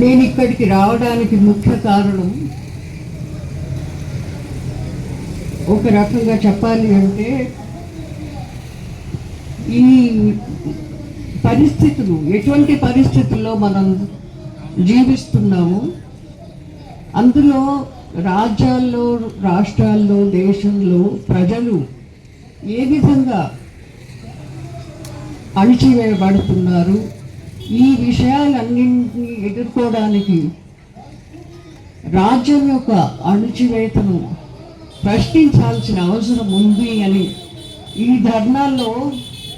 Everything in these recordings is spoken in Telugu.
నేను ఇక్కడికి రావడానికి ముఖ్య కారణం ఒక రకంగా చెప్పాలి అంటే ఈ పరిస్థితులు ఎటువంటి పరిస్థితుల్లో మనం జీవిస్తున్నాము? అందులో రాజ్యాల్లో రాష్ట్రాల్లో దేశంలో ప్రజలు ఏ విధంగా అణిచివేయబడుతున్నారు? ఈ విషయాలన్నింటినీ ఎదుర్కోవడానికి రాజ్యం యొక్క అణుచివేతను ప్రశ్నించాల్సిన అవసరం ఉంది అని ఈ ధర్నాల్లో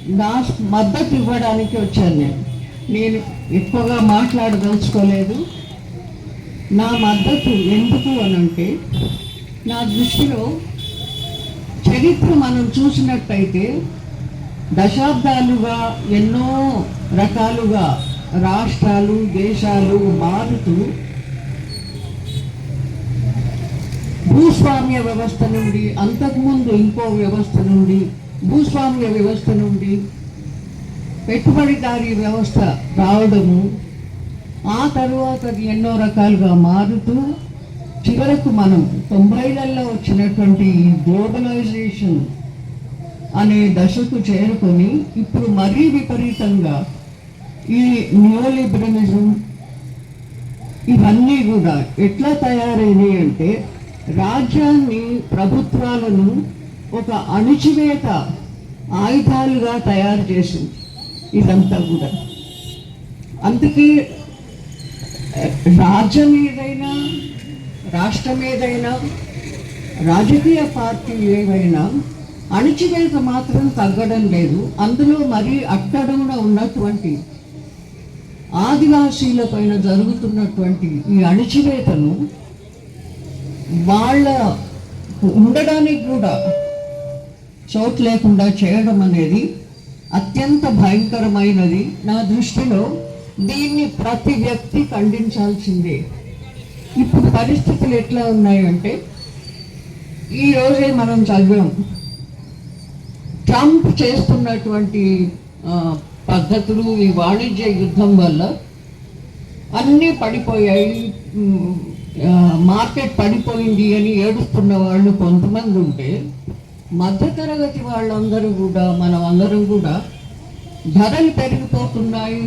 నా మద్దతు ఇవ్వడానికి వచ్చాను నేను. నేను ఎక్కువగా మాట్లాడదలుచుకోలేదు. నా మద్దతు ఎందుకు అనంటే నా దృష్టిలో చరిత్ర మనం చూసినట్టయితే దశాబ్దాలుగా ఎన్నో రకాలుగా రాష్ట్రాలు దేశాలు మారుతూ భూస్వామ్య వ్యవస్థ నుండి అంతకుముందు ఇంకో వ్యవస్థ నుండి భూస్వామ్య వ్యవస్థ నుండి పెట్టుబడిదారీ వ్యవస్థ రావడము ఆ తరువాత అది ఎన్నో రకాలుగా మారుతూ చివరకు మనం తొంభైలలో వచ్చినటువంటి గ్లోబలైజేషన్ అనే దశకు చేరుకొని ఇప్పుడు మరీ విపరీతంగా ఈ న్యూలిబరలిజం ఇవన్నీ కూడా ఎట్లా తయారైనవి అంటే రాజ్యాన్ని ప్రభుత్వాలను ఒక అణిచివేత ఆయుధాలుగా తయారు చేసింది ఇదంతా కూడా. అందుకే రాజ్యం ఏదైనా రాష్ట్రం ఏదైనా రాజకీయ పార్టీ ఏవైనా అణిచివేత మాత్రం తగ్గడం లేదు. అందులో మరీ అట్టడుగున ఉన్నటువంటి ఆదివాసీల పైన జరుగుతున్నటువంటి ఈ అణిచివేతను వాళ్ళ ఉండడానికి కూడా చోటు లేకుండా చేయడం అనేది అత్యంత భయంకరమైనది. నా దృష్టిలో దీన్ని ప్రతి వ్యక్తి ఖండించాల్సిందే. ఇప్పుడు పరిస్థితులు ఎట్లా ఉన్నాయంటే ఈ రోజే మనం చదివాం. ట్రంప్ చేస్తున్నటువంటి పద్ధతులు ఈ వాణిజ్య యుద్ధం వల్ల అన్నీ పడిపోయాయి. మార్కెట్ పడిపోయింది అని ఏడుస్తున్న వాళ్ళు కొంతమంది ఉంటే మధ్యతరగతి వాళ్ళందరూ కూడా మనం అందరం కూడా ధరలు పెరిగిపోతున్నాయి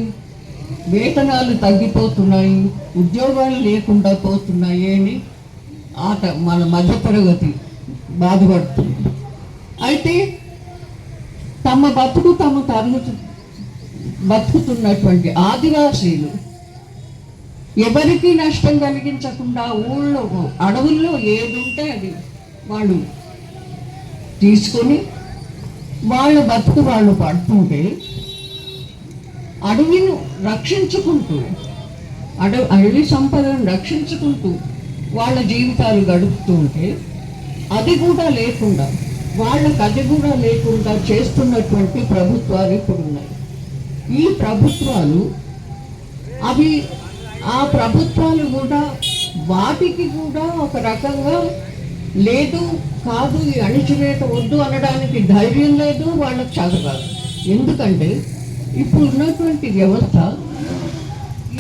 వేతనాలు తగ్గిపోతున్నాయి ఉద్యోగాలు లేకుండా పోతున్నాయి అని ఆట మన మధ్యతరగతి బాధపడుతుంది. అయితే తమ బతుకు తమ తరగతి బతుకుతున్నటువంటి ఆదివాసీలు ఎవరికి నష్టం కలిగించకుండా ఊళ్ళో అడవుల్లో ఏది ఉంటే అది వాళ్ళు తీసుకొని వాళ్ళ బతుకు వాళ్ళు పడుతుంటే అడవిను రక్షించుకుంటూ అడవి అడవి సంపదను రక్షించుకుంటూ వాళ్ళ జీవితాలు గడుపుతూ ఉంటే అది కూడా లేకుండా వాళ్ళకి అది కూడా లేకుండా చేస్తున్నటువంటి ప్రభుత్వాలు ఇప్పుడు ఉన్నాయి ఈ ప్రభుత్వాలు అవి ఆ ప్రభుత్వాలు కూడా వాటికి కూడా ఒక రకంగా లేదు కాదు ఈ అణిచివేత వద్దు అనడానికి ధైర్యం లేదు వాళ్ళకి చదవాలి ఎందుకంటే ఇప్పుడు ఉన్నటువంటి వ్యవస్థ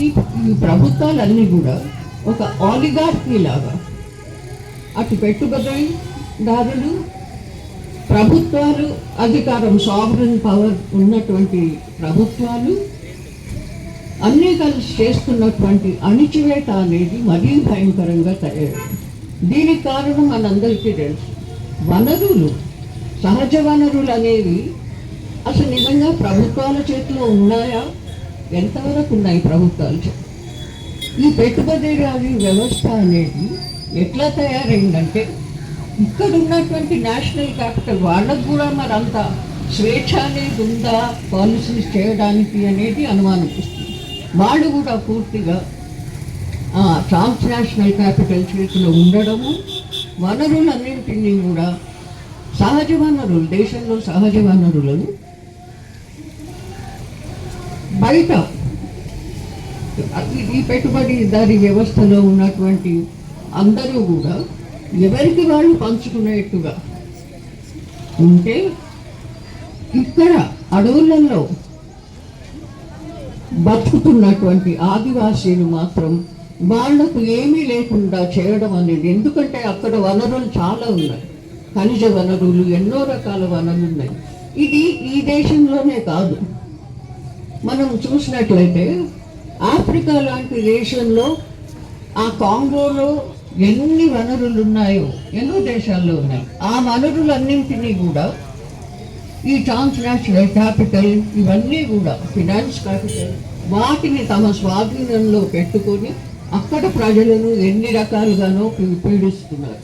ఈ ఈ ప్రభుత్వాలన్నీ కూడా ఒక ఆలిగార్కీ లాగా. అటు పెట్టుబడిదారులు ప్రభుత్వాలు అధికారం సావరన్ పవర్ ఉన్నటువంటి ప్రభుత్వాలు అన్నీ కలిసి చేస్తున్నటువంటి అణిచివేత అనేది మరీ భయంకరంగా తయారు దీనికి కారణం మనందరికీ తెలుసు. వనరులు సహజ వనరులు అనేవి అసలు నిజంగా ప్రభుత్వాల చేతిలో ఉన్నాయా? ఎంతవరకు ఉన్నాయి ప్రభుత్వాల చేతిలో ఈ పెట్టుబడిదారీ వ్యవస్థ అనేది ఎట్లా తయారైందంటే ఇక్కడ ఉన్నటువంటి నేషనల్ క్యాపిటల్ వాళ్ళకు కూడా మరి అంత స్వేచ్ఛ అనేది ఉందా పాలసీస్ చేయడానికి అనేది అనుమానం వస్తుంది. వాళ్ళు కూడా పూర్తిగా ట్రాన్స్ నేషనల్ క్యాపిటల్ చేతిలో ఉండడము వనరులన్నింటినీ కూడా సహజ వనరులు దేశంలో సహజ వనరులను బయట ఈ- ఈ పెట్టుబడిదారీ వ్యవస్థలో ఉన్నటువంటి అందరూ కూడా ఎవరికి వాళ్ళు పంచుకునేట్టుగా ఉంటే ఇక్కడ అడవులలో బతుకుతున్నటువంటి ఆదివాసీలు మాత్రం వాళ్ళకు ఏమీ లేకుండా చేయడం అనేది ఎందుకంటే అక్కడ వనరులు చాలా ఉన్నాయి. ఖనిజ వనరులు ఎన్నో రకాల వనరులు ఉన్నాయి. ఇది ఈ దేశంలోనే కాదు. మనం చూసినట్లయితే ఆఫ్రికా లాంటి దేశంలో ఆ కాంగోలో ఎన్ని వనరులు ఉన్నాయో ఎన్నో దేశాల్లో ఉన్నాయి. ఆ వనరులన్నింటినీ కూడా ఈ ట్రాన్స్నేషనల్ క్యాపిటల్ ఇవన్నీ కూడా ఫినాన్స్ క్యాపిటల్ వాటిని తమ స్వాధీనంలో పెట్టుకొని అక్కడ ప్రజలను ఎన్ని రకాలుగానో పీ- పీడిస్తున్నారు.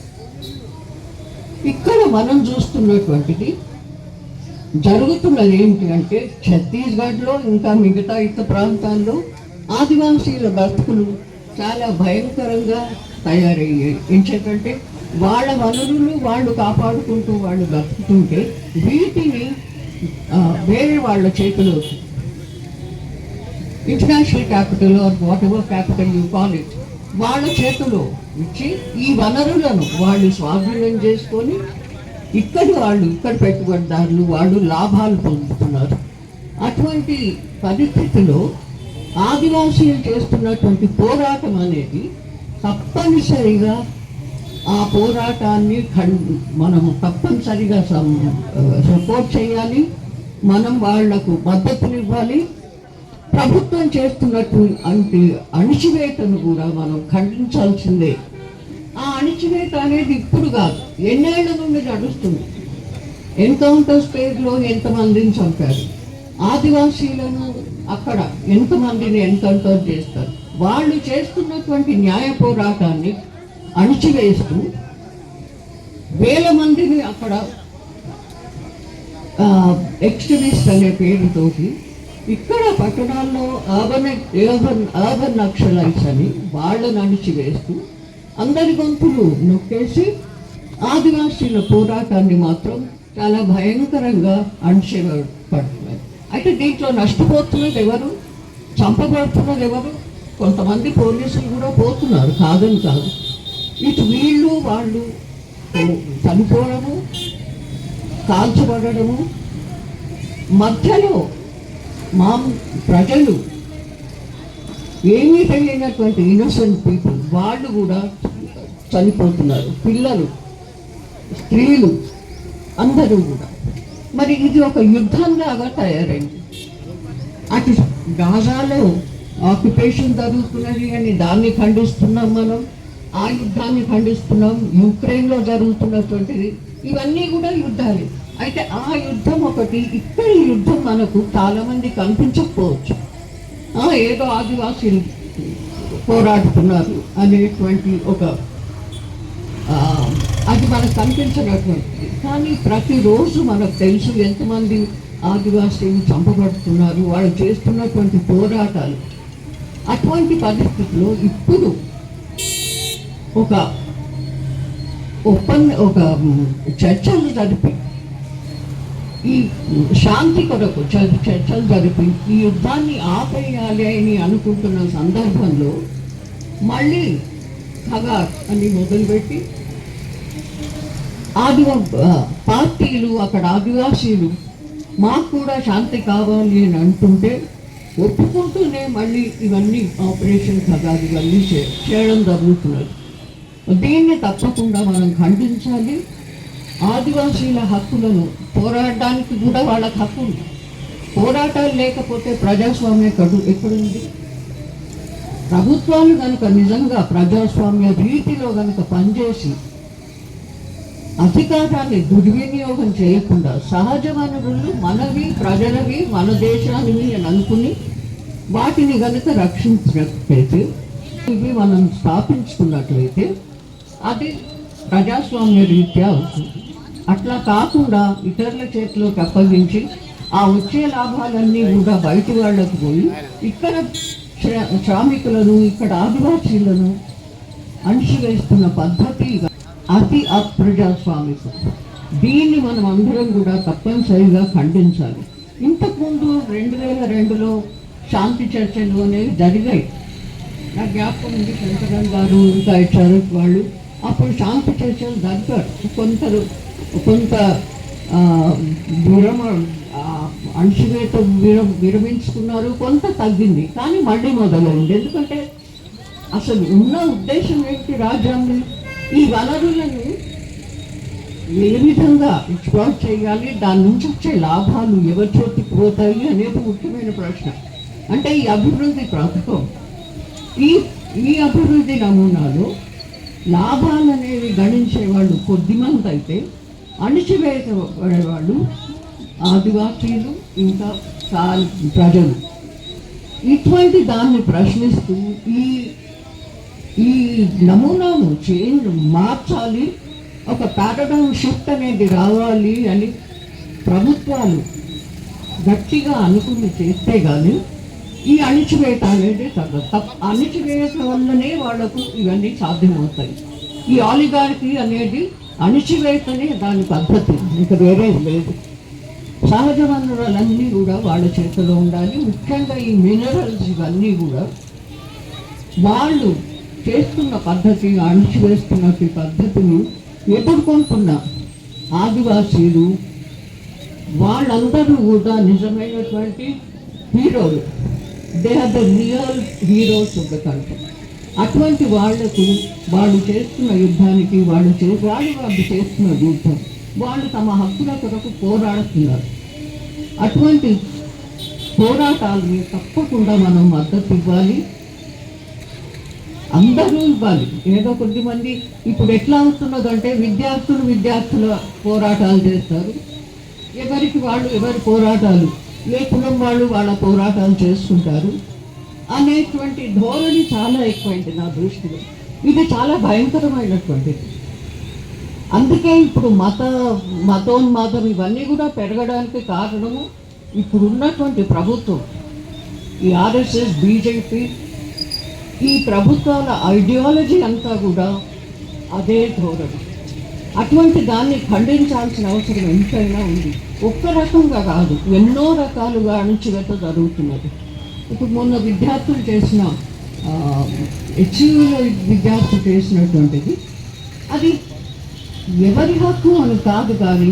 ఇక్కడ మనం చూస్తున్నటువంటిది జరుగుతున్నది ఏంటి అంటే ఛత్తీస్గఢ్లో ఇంకా మిగతా ఇతర ప్రాంతాల్లో ఆదివాసీల బతుకులు చాలా భయంకరంగా తయారయ్యాయి ఎందుకంటే వాళ్ళ వనరులు వాళ్ళు కాపాడుకుంటూ వాళ్ళు బతుకుతుంటే వీటిని వేరే వాళ్ళ చేతిలో international capital or whatever capital you call it వాళ్ళ చేతిలో ఇచ్చి ఈ వనరులను వాళ్ళు స్వాధీనం చేసుకొని ఇక్కడి వాళ్ళు ఇక్కడ పెట్టుబడిదారులు వాళ్ళు లాభాలు పొందుతున్నారు. అటువంటి పరిస్థితిలో ఆదివాసీలు చేస్తున్నటువంటి పోరాటం అనేది తప్పనిసరిగా ఆ పోరాటాన్ని మనము తప్పనిసరిగా సపోర్ట్ చేయాలి. మనం వాళ్ళకు మద్దతునివ్వాలి. ప్రభుత్వం చేస్తున్నట్టు అంటే అణిచివేతను కూడా మనం ఖండించాల్సిందే. ఆ అణిచివేత అనేది ఇప్పుడు కాదు. ఎన్నేళ్ళ నుండి నడుస్తుంది. ఎన్కౌంటర్ స్టేజ్లో ఎంతమందిని చంపారు? ఆదివాసీలను అక్కడ ఎంతమందిని ఎన్కౌంటర్ చేస్తారు? వాళ్ళు చేస్తున్నటువంటి న్యాయ పోరాటాన్ని అణిచివేస్తూ వేల మందిని అక్కడ ఎక్స్ట్రీమిస్ట్ అనే పేరుతోటి ఇక్కడ పట్టణాల్లో అర్బన్ అర్బన్ అర్బన్ నక్సలైట్స్ అని వాళ్ళని అణిచివేస్తూ అందరి గొంతులు నొక్కేసి ఆదివాసీల పోరాటాన్ని మాత్రం చాలా భయంకరంగా అణిచిపడుతున్నారు అయితే దీంట్లో నష్టపోతున్నది ఎవరు? చంపబడుతున్నది ఎవరు? కొంతమంది పోలీసులు కూడా పోతున్నారు. కాదని కాదు. ఇటు వీళ్ళు వాళ్ళు చనిపోవడము కాల్చబడము మధ్యలో మా ప్రజలు ఏమీ తెలియనటువంటి ఇన్నోసెంట్ పీపుల్ వాళ్ళు కూడా చనిపోతున్నారు. పిల్లలు స్త్రీలు అందరూ కూడా. మరి ఇది ఒక యుద్ధంలాగా తయారైంది. అటు గాజాలో ఆక్యుపేషన్ జరుగుతున్నది అని దాన్ని ఖండిస్తున్నాం మనం. ఆ యుద్ధాన్ని ఖండిస్తున్నాం. యుక్రెయిన్లో జరుగుతున్నటువంటిది. ఇవన్నీ కూడా యుద్ధాలు. అయితే ఆ యుద్ధం ఒకటి ఇక్కడ యుద్ధం మనకు చాలామంది కనిపించకపోవచ్చు. ఆ, ఏదో ఆదివాసీలు పోరాడుతున్నారు అనేటువంటి ఒక అది మనకు కనిపించినటువంటిది. కానీ ప్రతిరోజు మనకు తెలుసు ఎంతమంది ఆదివాసీలు చంపబడుతున్నారు. వాళ్ళు చేస్తున్నటువంటి పోరాటాలు. అటువంటి పరిస్థితుల్లో ఇప్పుడు ఒక ఒప్పంద ఒక చర్చలు జరిపి ఈ శాంతి కొరకు చ- చర్చలు జరిపి ఈ యుద్ధాన్ని ఆపేయాలి అని అనుకుంటున్న సందర్భంలో మళ్ళీ ఖగార్ అని మొదలుపెట్టి ఆదివా పార్టీలు అక్కడ ఆదివాసీలు మాకు కూడా శాంతి కావాలి అని అంటుంటే ఒప్పుకుంటూనే మళ్ళీ ఇవన్నీ ఆపరేషన్ ఖగార్ ఇవన్నీ చేయడం జరుగుతున్నది. దీన్ని తప్పకుండా మనం ఖండించాలి. ఆదివాసీల హక్కులను పోరాడడానికి కూడా వాళ్ళకి హక్కు ఉంది. పోరాటాలు లేకపోతే ప్రజాస్వామ్య కడు ఎక్కడుంది? ప్రభుత్వాలు కనుక నిజంగా ప్రజాస్వామ్య రీతిలో కనుక పనిచేసి అధికారాన్ని దుర్వినియోగం చేయకుండా సహజ వనరులు మనవి ప్రజలవి మన దేశానివి అని అనుకుని వాటిని కనుక రక్షించినట్లయితే ఇవి మనం స్థాపించుకున్నట్లయితే అది ప్రజాస్వామ్య రీత్యా అవుతుంది. అట్లా కాకుండా ఇతరుల చేతిలోకి అప్పగించి ఆ వచ్చే లాభాలన్నీ కూడా బయట వాళ్ళకు పోయి ఇక్కడ శ్రామికులను ఇక్కడ ఆదివాసీలను అణిచివేస్తున్న పద్ధతి అతి అప్రజాస్వామికం దీన్ని మనం అందరం కూడా తప్పనిసరిగా ఖండించాలి. ఇంతకుముందు రెండు వేల రెండులో శాంతి చర్చలు అనేవి జరిగాయి. నా జ్ఞాపకం ఉంది శంకరం గారు ఇంకా హెచ్ఆర్ఎఫ్ వాళ్ళు. అప్పుడు శాంతి చర్చలు జరిపారు కొంత కొంత విరమ అణచివేత విర విరమించుకున్నారు. కొంత తగ్గింది కానీ మళ్ళీ మొదలైంది. ఎందుకంటే అసలు ఉన్న ఉద్దేశం ఏంటి రాజ్యాంగం? ఈ వనరులను ఏ విధంగా ఎక్స్ప్లోర్ చేయాలి? దాని నుంచి వచ్చే లాభాలు ఎవరి చేతికి పోతాయి అనేది ముఖ్యమైన ప్రశ్న. అంటే ఈ అభివృద్ధి పథకం ఈ ఈ అభివృద్ధి నమూనాలో లాభాలు అనేవి గణించే వాళ్ళు కొద్దిమంది అయితే అణిచివేయబడే వాళ్ళు ఆదివాసీలు ఇంకా ప్రజలు. ఇటువంటి దాన్ని ప్రశ్నిస్తూ ఈ ఈ నమూనాను చేంజ్ మార్చాలి. ఒక ప్యారడైమ్ షిఫ్ట్ అనేది రావాలి అని ప్రభుత్వాలు గట్టిగా అనుకుని చేస్తే కానీ ఈ అణిచివేత అనేది తగ్గదు. తప్ప అణిచివేత వల్లనే వాళ్ళకు ఇవన్నీ సాధ్యమవుతాయి. ఈ ఆలిగారికి అనేది అణిచివేతనే దాని పద్ధతి. ఇంకా వేరే లేదు. సహజ వనరులన్నీ కూడా వాళ్ళ చేతిలో ఉండాలి. ముఖ్యంగా ఈ మినరల్స్ ఇవన్నీ కూడా వాళ్ళు చేస్తున్న పద్ధతి అణిచివేస్తున్న ఈ పద్ధతిని ఎదుర్కొంటున్న ఆదివాసీలు వాళ్ళందరూ కూడా నిజమైనటువంటి హీరోలు. They are the real heroes of the country అటువంటి వాళ్ళకు వాళ్ళు చేస్తున్న యుద్ధానికి వాళ్ళు చే వాళ్ళు వాళ్ళు చేస్తున్న యుద్ధం వాళ్ళు తమ హక్కుల కొరకు పోరాడుతున్నారు. అటువంటి పోరాటాలని తప్పకుండా మనం మద్దతు ఇవ్వాలి. అందరూ ఇవ్వాలి. ఏదో కొద్దిమంది ఇప్పుడు ఎట్లా అవుతున్నదంటే విద్యార్థులు విద్యార్థుల పోరాటాలు చేస్తారు. ఎవరికి వాళ్ళు ఎవరి పోరాటాలు? ఏ కులం వాళ్ళు వాళ్ళ పోరాటాలు చేసుకుంటారు అనేటువంటి ధోరణి చాలా ఎక్కువైంది నా దృష్టిలో. ఇది చాలా భయంకరమైనటువంటిది అందుకే ఇప్పుడు మత మతోన్మాదం ఇవన్నీ కూడా పెరగడానికి కారణము ఇప్పుడు ఉన్నటువంటి ప్రభుత్వం. ఈ ఆర్ఎస్ఎస్ బీజేపీ ఈ ప్రభుత్వాల ఐడియాలజీ అంతా కూడా అదే ధోరణి. అటువంటి దాన్ని ఖండించాల్సిన అవసరం ఎంతైనా ఉంది. ఒక్క రకంగా కాదు ఎన్నో రకాలుగా అణచివేత జరుగుతున్నది. ఇప్పుడు మొన్న విద్యార్థులు చేసిన హెచ్యూలో విద్యార్థులు చేసినటువంటిది అది ఎవరి హక్కు అని కాదు కానీ